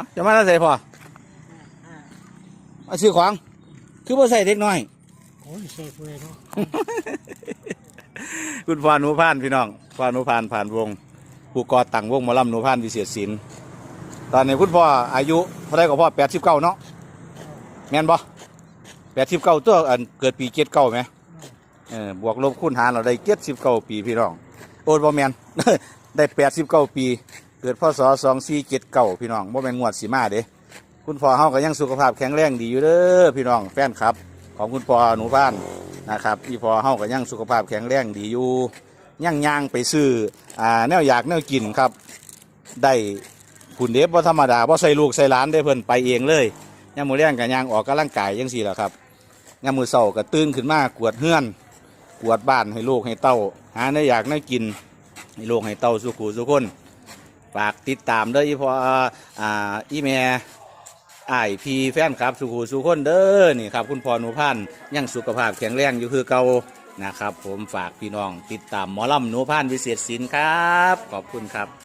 อะจะมาแล้วใส่พออ่ามาซื้อของ คือบ่ใส่เด็กน้อยโอ้ยเสพเลยเนาะคุณพ่อหนูพานพี่น้องพ่อหนูพานผ่านวง ผู้ก่อตั้งวงหมอลำหนูพานวิเศษศิลป์ตอนนี้คุณพ่ออายุเท่าไรก็พ่อแปดสิบเก้าเนาะแม่นบ่แปดสิบเก้าตัวอันเกิดปีเจ็ดเก้าไหมเออบวกลบคูณหารเราได้เจ็ดสิบเก้าปีพี่น้อง โอ้ยบ่แม่นได้แปดสิบเก้าปี เกิดพศสองสี่เจ็ดเก้าพี่น้องบ่แม่นงวดสีมาเด้คุณพ่อเฮาก็ยังสุขภาพแข็งแรงดีอยู่เด้อพี่น้องแฟนครับ ของคุณพ่อหนูพานนะครับพี่พ่อเฮาก็ยังสุขภาพแข็งแรงดีอยู่ย่างย่างไปซื้ออ่าแนวอยากแนวกินครับได้ผุนเดฟว่าธรรมดาว่าใส่ลูกใส่หลานได้เพิ่นไปเองเลยย่างมือแรงกับย่างออกกำลังกายยังสี่แหละครับย่างมือเศร้าก็ตื่นขึ้นมากวดเฮือนกวดบ้านให้ลูกให้เต้าหาแนวอยากแนวกินให้ลูกให้เต้าสุขูสุขคน ฝากติดตามเด้ออีพออ่าอีเมลไอายพีแฟนครับสุขูสุขคนเด้อนี่ครับ คุณพ่อหนูพันธ์ยังสุขภาพแข็งแรงอยู่คือเก่านะครับ ผมฝากพี่น้องติดตามหมอลำหนูพันวิเศษศิลป์ครับ ขอบคุณครับ